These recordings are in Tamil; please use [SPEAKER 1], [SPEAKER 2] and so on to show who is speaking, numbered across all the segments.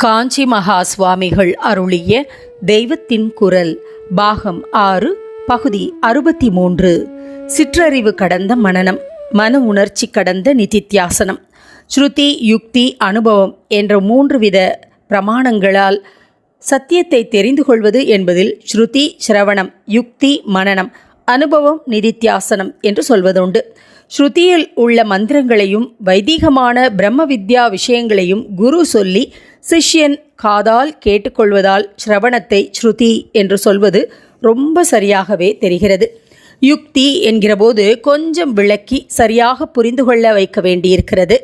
[SPEAKER 1] காஞ்சி மகா சுவாமிகள் அருளிய தெய்வத்தின் குரல் பாகம் ஆறு பகுதி அறுபத்தி மூன்று சிற்றறிவு கடந்த மனனம் மன உணர்ச்சி கடந்த நிதித்தியாசனம். ஸ்ருதி யுக்தி அனுபவம் என்ற மூன்று வித பிரமாணங்களால் சத்தியத்தை தெரிந்து கொள்வது என்பதில் ஸ்ருதி சிரவணம் யுக்தி மனனம் அனுபவம் நிதித்தியாசனம் என்று சொல்வதுண்டு. ஸ்ருதியில் உள்ள மந்திரங்களையும் வைதீகமான பிரம்ம வித்யா விஷயங்களையும் குரு சொல்லி சிஷ்யன் காதால் கேட்டுக்கொள்வதால் ஸ்ரவணத்தை ஸ்ருதி என்று சொல்வது ரொம்ப சரியாகவே தெரிகிறது. யுக்தி என்கிறபோது கொஞ்சம் விளக்கி சரியாக புரிந்து கொள்ள வைக்க வேண்டியிருக்கிறது.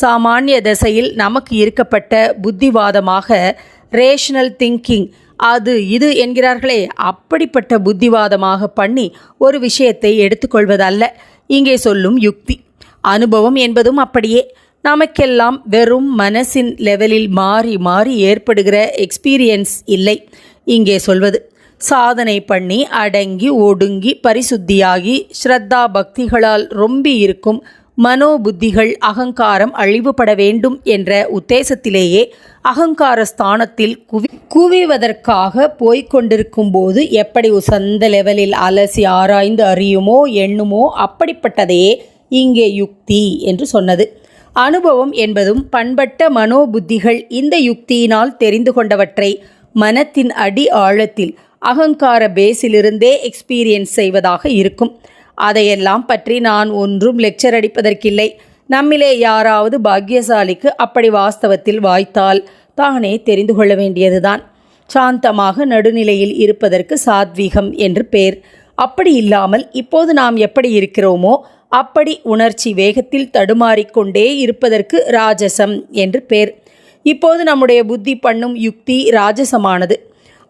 [SPEAKER 1] சாமானிய தசையில் நமக்கு இருக்கப்பட்ட புத்திவாதமாக ரேஷனல் திங்கிங் அது இது என்கிறார்களே அப்படிப்பட்ட புத்திவாதமாக பண்ணி ஒரு விஷயத்தை எடுத்துக்கொள்வதல்ல. இங்கே சொல்லும் யுக்தி. அனுபவம் என்பதும் அப்படியே. நமக்கெல்லாம் வெறும் மனசின் லெவலில் மாறி மாறி ஏற்படுகிற எக்ஸ்பீரியன்ஸ் இல்லை. இங்கே சொல்வது சாதனை பண்ணி அடங்கி ஒடுங்கி பரிசுத்தியாகி ஸ்ரத்தா பக்திகளால் ரொம்பி இருக்கும் மனோபுத்திகள் அகங்காரம் அழிவுபட வேண்டும் என்ற உத்தேசத்திலேயே அகங்கார ஸ்தானத்தில் குவி குவிவதற்காக போய்கொண்டிருக்கும் போது எப்படி உசந்த லெவலில் அலசி ஆராய்ந்து அறியுமோ எண்ணுமோ அப்படிப்பட்டதையே இங்கே யுக்தி என்று சொன்னது. அனுபவம் என்பதும் பண்பட்ட மனோபுத்திகள் இந்த யுக்தியினால் தெரிந்து கொண்டவற்றை மனத்தின் அடி ஆழத்தில் அகங்கார பேஸிலிருந்தே எக்ஸ்பீரியன்ஸ் செய்வதாக இருக்கும். அதையெல்லாம் பற்றி நான் ஒன்றும் லெக்சர் அடிப்பதற்கில்லை. நம்மிலே யாராவது பாக்கியசாலிக்கு அப்படி வாஸ்தவத்தில் வாய்த்தால் தானே தெரிந்து கொள்ள வேண்டியதுதான். சாந்தமாக நடுநிலையில் இருப்பதற்கு சாத்வீகம் என்று பேர். அப்படி இல்லாமல் இப்போது நாம் எப்படி இருக்கிறோமோ அப்படி உணர்ச்சி வேகத்தில் தடுமாறிக்கொண்டே இருப்பதற்கு ராஜசம் என்று பேர். இப்போது நம்முடைய புத்தி பண்ணும் யுக்தி ராஜசமானது.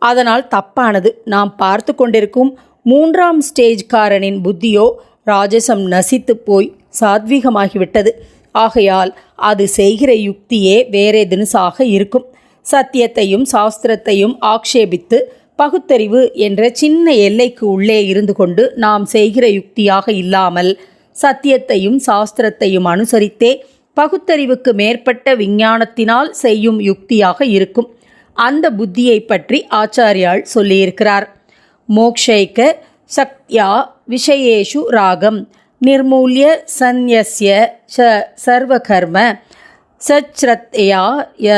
[SPEAKER 1] அதனால் தப்பானது. நாம் பார்த்து கொண்டிருக்கும் மூன்றாம் ஸ்டேஜ்காரனின் புத்தியோ ராஜசம் நசித்து போய் சாத்வீகமாகிவிட்டது. ஆகையால் அது செய்கிற யுக்தியே வேறே தினுசாக இருக்கும். சத்தியத்தையும் சாஸ்திரத்தையும் ஆக்ஷேபித்து பகுத்தறிவு என்ற சின்ன எல்லைக்கு உள்ளே இருந்து கொண்டு நாம் செய்கிற யுக்தியாக இல்லாமல் சத்தியத்தையும் சாஸ்திரத்தையும் அனுசரித்தே பகுத்தறிவுக்கு மேற்பட்ட விஞ்ஞானத்தினால் செய்யும் யுக்தியாக இருக்கும். அந்த புத்தியை பற்றி ஆச்சாரியால் சொல்லியிருக்கிறார். மோக்ஷைக்க சக்தியா விஷயேஷு ராகம். நிர்மூல்ய சந்நியஸ்ய ச சர்வகர்ம சச்ரத்தையா ய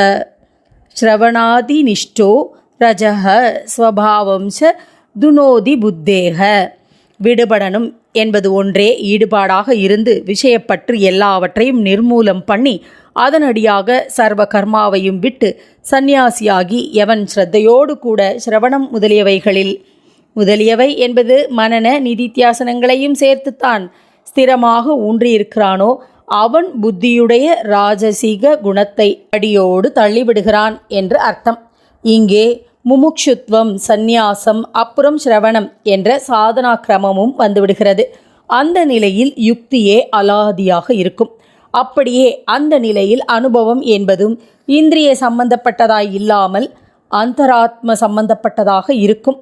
[SPEAKER 1] ஸ்ரவணாதினிஷ்டோ ரஜக ஸ்வபாவம் ச துனோதி புத்தேக. விடுபடணும் என்பது ஒன்றே ஈடுபாடாக இருந்து விஷயப்பற்று எல்லாவற்றையும் நிர்மூலம் பண்ணி அதனடியாக சர்வ கர்மாவையும் விட்டு சந்நியாசியாகி எவன் ஸ்ரத்தையோடு கூட சிரவணம் முதலியவைகளில். முதலியவை என்பது மனன நிதித்தியாசனங்களையும் சேர்த்துத்தான் ஸ்திரமாக ஊன்றியிருக்கிறானோ அவன் புத்தியுடைய ராஜசீக குணத்தை அடியோடு தள்ளிவிடுகிறான் என்று அர்த்தம். இங்கே முமுக்ஷுத்வம் சந்நியாசம் அப்புறம் சிரவணம் என்ற சாதனா கிரமமும் வந்துவிடுகிறது. அந்த நிலையில் யுக்தியே அலாதியாக இருக்கும். அப்படியே அந்த நிலையில் அனுபவம் என்பதும் இந்திரிய சம்பந்தப்பட்டதாய் இல்லாமல் அந்தராத்ம சம்பந்தப்பட்டதாக இருக்கும்.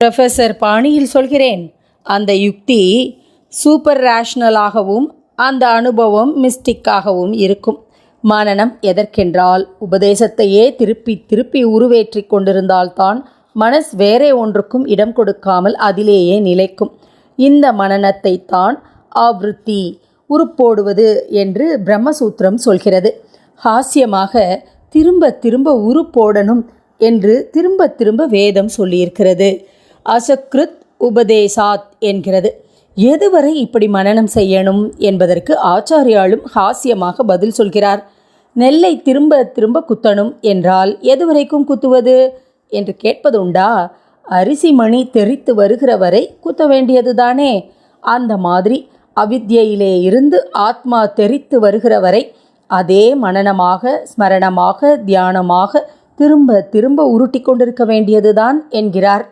[SPEAKER 1] ப்ரொஃபஸர் பாணியில் சொல்கிறேன் அந்த யுக்தி சூப்பர் ரேஷ்னலாகவும் அந்த அனுபவம் மிஸ்டிக்காகவும் இருக்கும். மனனம் எதற்கென்றால் உபதேசத்தையே திருப்பி திருப்பி உருவேற்றி கொண்டிருந்தால்தான் மனஸ் வேறே ஒன்றுக்கும் இடம் கொடுக்காமல் அதிலேயே நிலைக்கும். இந்த மனநத்தை தான் ஆவருத்தி உருப்போடுவது என்று பிரம்மசூத்திரம் சொல்கிறது. ஹாஸ்யமாக திரும்ப திரும்ப உருப்போடணும் என்று திரும்ப திரும்ப வேதம் சொல்லியிருக்கிறது. அசக்ருத் உபதேசாத் என்கிறது. எதுவரை இப்படி மனனம் செய்யணும் என்பதற்கு ஆச்சாரியாலும் ஹாஸ்யமாக பதில் சொல்கிறார். நெல்லை திரும்ப திரும்ப குத்தணும் என்றால் எதுவரைக்கும் குத்துவது? என்று கேட்பதுண்டா? அரிசி மணி தெரித்து வருகிற வரை குத்த வேண்டியதுதானே? அந்த மாதிரி அவித்யிலே இருந்து ஆத்மா தெரித்து வருகிற வரை அதே மனனமாக ஸ்மரணமாக தியானமாக திரும்ப திரும்ப உருட்டி கொண்டிருக்க வேண்டியதுதான் என்கிறார்.